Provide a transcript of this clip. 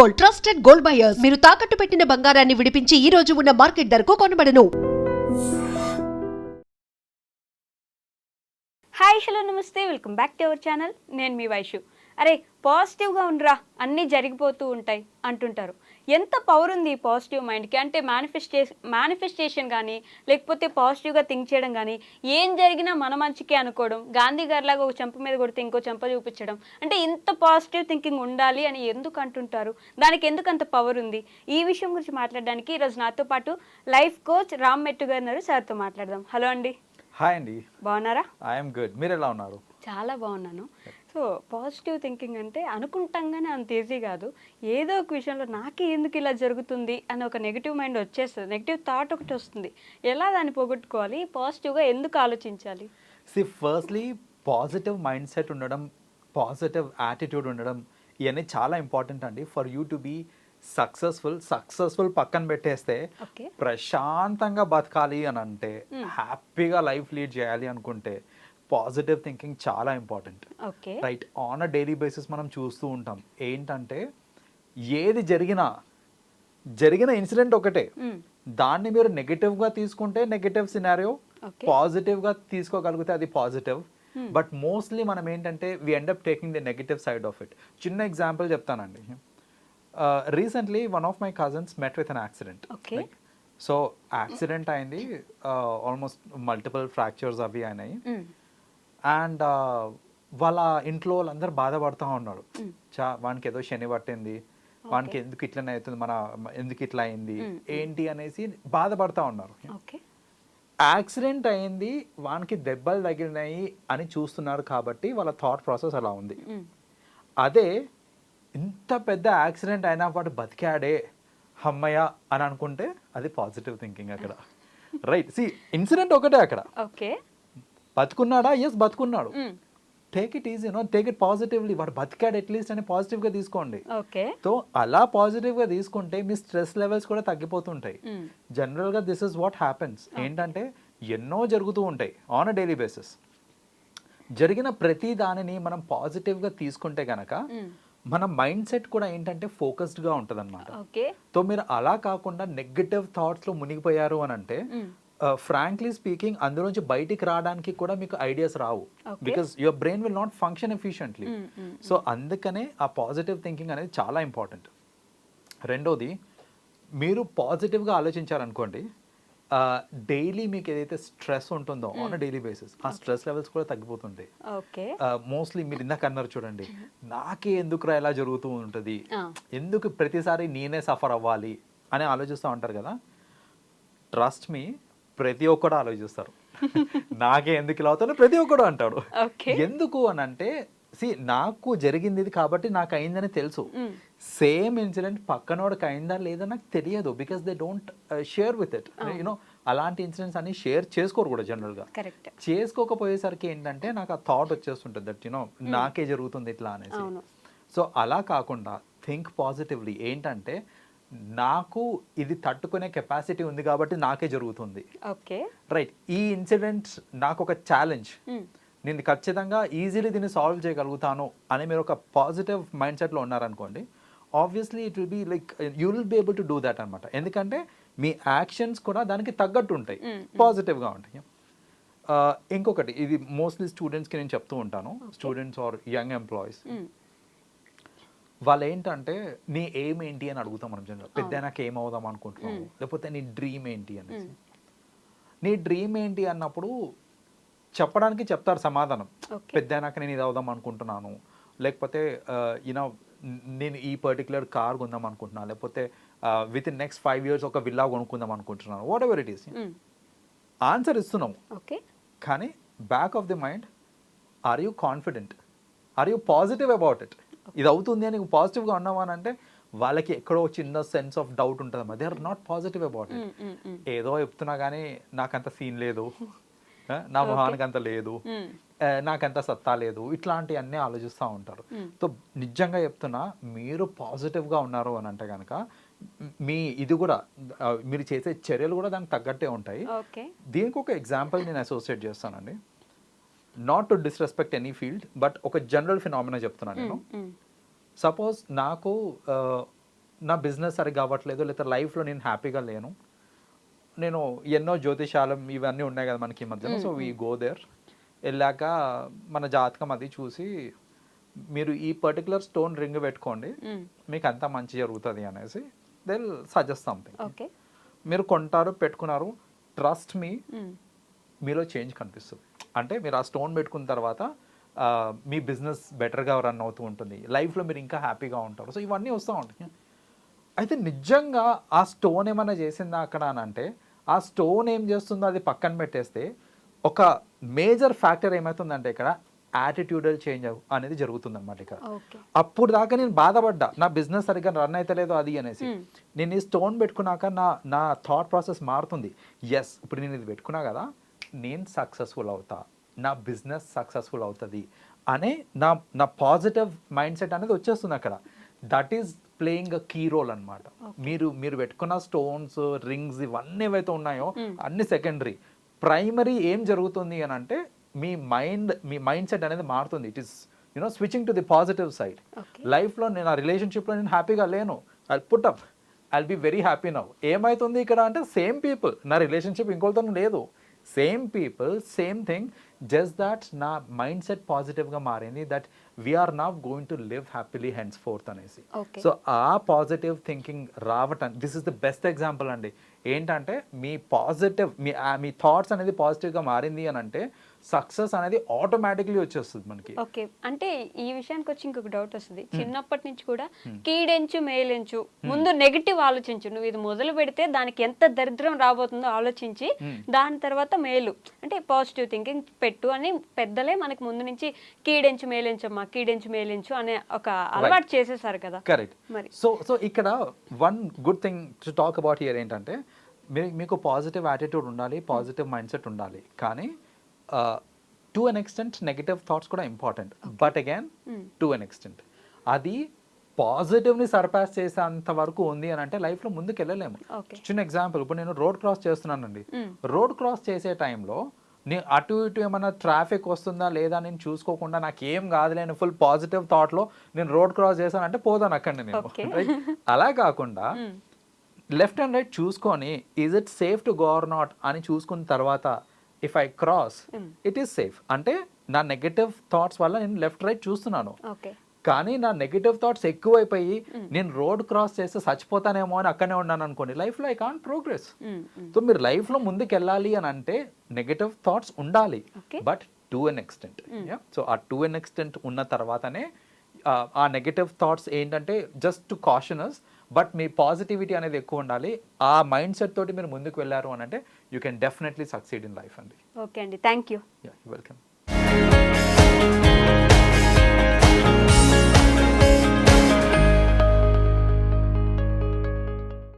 Gold trusted gold buyers. మీరు తాకట్టు పెట్టిన బంగారాన్ని విడిపించి ఈ రోజు ఉన్న మార్కెట్ ధరకు కొనబడను. హాయ్ హలో నమస్తే. Welcome back to our channel. నేను మీ వైషు. అరే పాజిటివ్గా ఉండరా అన్నీ జరిగిపోతూ ఉంటాయి అంటుంటారు. ఎంత పవర్ ఉంది ఈ పాజిటివ్ మైండ్కి అంటే మేనిఫెస్టే మేనిఫెస్టేషన్ కానీ లేకపోతే పాజిటివ్గా థింక్ చేయడం కానీ ఏం జరిగినా మన మంచికే అనుకోవడం గాంధీ గారిలాగా ఒక చెంప మీద కొడితే ఇంకో చెంప చూపించడం. అంటే ఇంత పాజిటివ్ థింకింగ్ ఉండాలి అని ఎందుకు అంటుంటారు? దానికి ఎందుకు అంత పవర్ ఉంది? ఈ విషయం గురించి మాట్లాడడానికి ఈరోజు నాతో పాటు లైఫ్ కోచ్ రామ్ మెట్టు గారు సార్తో మాట్లాడదాం. హలో అండి. హాయ్ అండి. బాగున్నారా? ఐఎమ్ గుడ్ మీరు ఎలా ఉన్నారు? చాలా బాగున్నాను. సో పాజిటివ్ థింకింగ్ అంటే అనుకుంటాగానే అంత ఈజీ కాదు. ఏదో ఒక విషయంలో నాకే ఎందుకు ఇలా జరుగుతుంది అని ఒక నెగిటివ్ మైండ్ వచ్చేస్తుంది. నెగిటివ్ థాట్ ఒకటి వస్తుంది. ఎలా దాన్ని పోగొట్టుకోవాలి? పాజిటివ్గా ఎందుకు ఆలోచించాలి? See firstly positive mind set ఉండడం పాజిటివ్ యాటిట్యూడ్ ఉండడం ఇవన్నీ చాలా ఇంపార్టెంట్ అండి. For you to be successful successful పక్కన పెట్టేస్తే ప్రశాంతంగా బతకాలి అని అంటే హ్యాపీగా లైఫ్ లీడ్ చేయాలి అనుకుంటే పాజిటివ్ థింకింగ్ చాలా important. Right on a daily basis మనం చూస్తూ ఉంటాం. ఏంటంటే ఏది జరిగినా జరిగిన ఇన్సిడెంట్ ఒకటే. దాన్ని మీరు నెగటివ్గా తీసుకుంటే నెగటివ్ సినారియో Okay. పాజిటివ్గా తీసుకోగలిగితే అది పాజిటివ్. బట్ మోస్ట్లీ మనం ఏంటంటే we end up taking the negative side of it. చిన్న ఎగ్జాంపుల్ చెప్తానండి. Recently one of my cousins met with an accident. So accident అయింది ఆల్మోస్ట్ మల్టిపుల్ ఫ్రాక్చర్స్ అవి అయినాయి. అండ్ వాళ్ళ ఇంట్లో వాళ్ళందరూ బాధపడుతూ ఉన్నారు. చా వానికి ఏదో శని పట్టింది. వానికి ఎందుకు ఇట్లనే అవుతుంది? మన ఎందుకు ఇట్లా అయింది? ఏంటి అనేసి బాధపడతా ఉన్నారు. ఓకే. యాక్సిడెంట్ అయింది వానికి దెబ్బలు తగిలినాయి అని చూస్తున్నారు కాబట్టి వాళ్ళ థాట్ ప్రాసెస్ అలా ఉంది. అదే ఇంత పెద్ద యాక్సిడెంట్ అయినా వాడు బతికాడే అమ్మయ్య అని అనుకుంటే అది పాజిటివ్ థింకింగ్ అక్కడ. రైట్. సి ఇన్సిడెంట్ ఒకటే అక్కడ. ఓకే. బతుకున్నాడా? Yes బతుకున్నాడు. Take it easy no take it positively వాడు బతికాడు అట్లీస్ట్ అని పాజిటివ్గా తీసుకోండి. ఓకే సో అలా పాజిటివ్గా తీసుకుంటే మీ స్ట్రెస్ లెవెల్స్ కూడా తగ్గిపోతుంటాయి. జనరల్గా దిస్ ఇస్ వాట్ హ్యాపెన్స్ ఏంటంటే ఎన్నో జరుగుతూ ఉంటాయి ఆన్ అ డైలీ బేసిస్ జరిగిన ప్రతి దానిని మనం పాజిటివ్గా తీసుకుంటే గనక మన మైండ్ సెట్ కూడా ఏంటంటే ఫోకస్డ్గా ఉంటుంది అనమాట సో మీరు అలా కాకుండా నెగటివ్ థాట్స్లో మునిగిపోయారు అని అంటే ఫ్రాంక్లీ స్పీకింగ్ అందులోంచి బయటికి రావడానికి కూడా మీకు ideas Rao. Because your brain will not function efficiently so అందుకనే ఆ పాజిటివ్ థింకింగ్ అనేది చాలా ఇంపార్టెంట్ రెండోది మీరు పాజిటివ్గా ఆలోచించారనుకోండి డైలీ మీకు ఏదైతే స్ట్రెస్ ఉంటుందో ఆన్ డైలీ బేసిస్ ఆ స్ట్రెస్ లెవెల్స్ కూడా తగ్గిపోతుంటాయి. ఓకే మోస్ట్లీ మీరు ఇందాక అన్నారు చూడండి నాకే ఎందుకురా ఇలా జరుగుతూ ఉంటుంది. ఎందుకు ప్రతిసారి నేనే సఫర్ అవ్వాలి? అని ఆలోచిస్తూ ఉంటారు కదా. ట్రస్ట్ మీ ప్రతి ఒక్కడు ఆలోచిస్తారు. నాకే ఎందుకు ఇలా అవుతుందో? ప్రతి ఒక్కడు అంటాడు. ఎందుకు అని అంటే సి నాకు జరిగింది ఇది కాబట్టి నాకు అయిందని తెలుసు. సేమ్ ఇన్సిడెంట్ పక్కనోడికి అయిందా లేదా నాకు తెలియదు because they don't share with it. You know అలాంటి ఇన్సిడెంట్స్ అన్ని షేర్ చేసుకోరు కూడా జనరల్గా. చేసుకోకపోయేసరికి ఏంటంటే నాకు ఆ థాట్ వచ్చేస్తుంటుంది దట్ యునో నాకే జరుగుతుంది ఇట్లా అనేసి. సో అలా కాకుండా థింక్ పాజిటివ్లీ ఏంటంటే నాకు ఇది తట్టుకునే కెపాసిటీ ఉంది కాబట్టి నాకే జరుగుతుంది. ఓకే. రైట్ ఈ ఇన్సిడెంట్ నాకు ఒక ఛాలెంజ్ నేను ఖచ్చితంగా ఈజీలీ దీన్ని సాల్వ్ చేయగలుగుతాను అని మీరు ఒక పాజిటివ్ మైండ్ సెట్లో ఉన్నారనుకోండి obviously it will be like you will be able to do that అనమాట ఎందుకంటే మీ యాక్షన్స్ కూడా దానికి తగ్గట్టు ఉంటాయి. పాజిటివ్గా ఉంటాయి. ఆ, ఇంకొకటి ఇది మోస్ట్లీ స్టూడెంట్స్కి నేను చెప్తూ ఉంటాను. స్టూడెంట్స్ ఆర్ యంగ్ ఎంప్లాయీస్ వాళ్ళు ఏంటంటే నీ ఎయిమ్ ఏంటి అని అడుగుతాం మనం జనరల్ పెద్ద నాకు ఏం అవుదాం అనుకుంటున్నావు లేకపోతే నీ డ్రీమ్ ఏంటి? అనేసి. నీ డ్రీమ్ ఏంటి అన్నప్పుడు చెప్పడానికి చెప్తారు సమాధానం. పెద్ద నేను ఇది అవుదాం అనుకుంటున్నాను. లేకపోతే యూనో నేను ఈ పర్టికులర్ కార్ కొందాం అనుకుంటున్నాను లేకపోతే with in next five years ఒక విల్లా కొనుక్కుందాం అనుకుంటున్నాను. Whatever it is answer ఇస్తున్నాం ఓకే. కానీ back of the mind are you confident are you positive about it ఇది అవుతుంది అని పాజిటివ్గా ఉన్నావా అని అంటే వాళ్ళకి ఎక్కడో చిన్న సెన్స్ ఆఫ్ డౌట్ ఉంటుంది. They are not positive about it ఏదో చెప్తున్నా కానీ నాకంత సీన్ లేదు. నా మొహానికి అంత లేదు. ఆ, నాకంత సత్తా లేదు. ఇట్లాంటివన్నీ ఆలోచిస్తూ ఉంటారు. సో నిజంగా చెప్తున్నా మీరు పాజిటివ్గా ఉన్నారు అని అంటే కనుక మీ ఇది కూడా మీరు చేసే చర్యలు కూడా దానికి తగ్గట్టే ఉంటాయి. దీనికి ఒక ఎగ్జాంపుల్ నేను అసోసియేట్ చేస్తానండి. Not to disrespect any field but ఒక జనరల్ ఫినామినా చెప్తున్నాను నేను. సపోజ్ నాకు నా బిజినెస్ సరిగ్గా అవ్వట్లేదు లేదా లైఫ్లో నేను హ్యాపీగా లేను. నేను ఎన్నో జ్యోతిషాలం ఇవన్నీ ఉన్నాయి కదా మనకి ఈ మధ్యలో. సో వీ గో దేర్ వెళ్ళాక మన జాతకం అది చూసి మీరు ఈ పర్టికులర్ స్టోన్ రింగ్ పెట్టుకోండి మ్మ్. మీకు అంతా మంచి జరుగుతుంది అనేసి దే సజెస్ట్ సంథింగ్ ఓకే మీరు కొంటారు పెట్టుకున్నారు ట్రస్ట్ మీ. మీలో చేంజ్ కనిపిస్తుంది. అంటే మీరు ఆ స్టోన్ పెట్టుకున్న తర్వాత మీ బిజినెస్ బెటర్గా రన్ అవుతూ ఉంటుంది. లైఫ్లో మీరు ఇంకా హ్యాపీగా ఉంటారు. సో ఇవన్నీ వస్తూ ఉంటాయి. అయితే నిజంగా ఆ స్టోన్ ఏమైనా చేసిందా అక్కడ అని అంటే ఆ స్టోన్ ఏం చేస్తుందో అది పక్కన పెట్టేస్తే ఒక మేజర్ ఫ్యాక్టర్ ఏమవుతుందంటే ఇక్కడ యాటిట్యూడల్ చేంజ్ అనేది జరుగుతుంది అనమాట ఇక్కడ అప్పుడు దాకా నేను బాధపడ్డా. నా బిజినెస్ సరిగ్గా రన్ అవుతలేదు అది అనేసి. నేను ఈ స్టోన్ పెట్టుకున్నాక నా నా థాట్ ప్రాసెస్ మారుతుంది. ఎస్ ఇప్పుడు నేను ఇది పెట్టుకున్నా కదా నేను సక్సెస్ఫుల్ అవుతా నా బిజినెస్ సక్సెస్ఫుల్ అవుతుంది అనే నా నా పాజిటివ్ మైండ్ సెట్ అనేది వచ్చేస్తుంది అక్కడ. That is playing a key role అనమాట మీరు మీరు పెట్టుకున్న స్టోన్స్ రింగ్స్ ఇవన్నీ ఏవైతే ఉన్నాయో అన్ని సెకండరీ ప్రైమరీ ఏం జరుగుతుంది అని అంటే మీ మైండ్ మీ మైండ్ సెట్ అనేది మారుతుంది. It is you know switching to the positive side. లైఫ్లో నేను ఆ రిలేషన్షిప్లో నేను హ్యాపీగా లేను. I put up I'll be very happy now ఏమవుతుంది ఇక్కడ అంటే సేమ్ పీపుల్ నా రిలేషన్షిప్ ఇంకోటితో లేదు. Same people same thing just that నా మైండ్ సెట్ పాజిటివ్గా మారింది that we're now going to live happily henceforth అనేసి. సో ఆ పాజిటివ్ థింకింగ్ రావటం this is the best example అండి ఏంటంటే మీ పాజిటివ్ మీ మీ థాట్స్ అనేది పాజిటివ్గా మారింది అని అంటే సక్సెస్ అనేది ఆటోమేటిక్లీ వచ్చేస్తుంది మనకి. ఓకే. అంటే ఈ విషయానికి వచ్చి ఇంకొక డౌట్ వస్తుంది. చిన్నప్పటి నుంచి కూడా కీడెంచు మేలెంచు ముందు నెగిటివ్ ఆలోచించు. నువ్వు ఇది మొదలు పెడితే దానికి ఎంత దరిద్రం రాబోతుందో ఆలోచించి దాని తర్వాత మేలు. అంటే పాజిటివ్ థింకింగ్ పెట్టు అని పెద్దలే మనకి ముందు నుంచి కీడెంచు మేలెంచమ్మా కీడెంచు మేలెంచు అనే ఒక అలవాటు చేసేసారు కదా. కరెక్ట్ మరి. సో సో ఇక్కడ one good thing to talk about here ఏంటంటే మీకు పాజిటివ్ యాటిట్యూడ్ ఉండాలి పాజిటివ్ మైండ్ సెట్ ఉండాలి. కానీ to an extent negative thoughts కూడా important but again to an extent అది పాజిటివ్ని సర్పాస్ చేసేంత వరకు ఉంది అని అంటే లైఫ్లో ముందుకు వెళ్ళలేము. చిన్న ఎగ్జాంపుల్ ఇప్పుడు నేను రోడ్ క్రాస్ చేస్తున్నానండి. రోడ్ క్రాస్ చేసే టైంలో నేను అటు ఇటు ఏమైనా ట్రాఫిక్ వస్తుందా లేదా నేను చూసుకోకుండా నాకు ఏం కాదులే నేను ఫుల్ పాజిటివ్ థాట్లో నేను రోడ్ క్రాస్ చేశానంటే పోదాను అక్కడ నేను? అలా కాకుండా లెఫ్ట్ అండ్ రైట్ చూసుకొని is it safe to go or not అని చూసుకున్న తర్వాత if I cross it is safe అంటే నా నెగటివ్ థాట్స్ వల్ల నేను లెఫ్ట్ రైట్ చూస్తున్నాను. కానీ నా నెగటివ్ థాట్స్ ఎక్కువైపోయి నేను రోడ్ క్రాస్ చేస్తే చచ్చిపోతానేమో అని అక్కడనే ఉన్నాను అనుకోండి. లైఫ్లో ఐ కాంట్ ప్రోగ్రెస్ సో మీరు లైఫ్లో ముందుకు వెళ్ళాలి అని అంటే నెగటివ్ థాట్స్ ఉండాలి. But to an extent so ఆ టు ఎన్ ఎక్స్టెంట్ ఉన్న తర్వాతనే ఆ, ఆ నెగటివ్ థాట్స్ ఏంటంటే జస్ట్ టు కాషనస్ బట్ మీ పాజిటివిటీ అనేది ఎక్కువ ఉండాలి. ఆ మైండ్ సెట్ తోటి మీరు ముందుకు వెళ్ళారు అని అంటే you can definitely succeed in life అండి. ఓకే అండి. Thank you welcome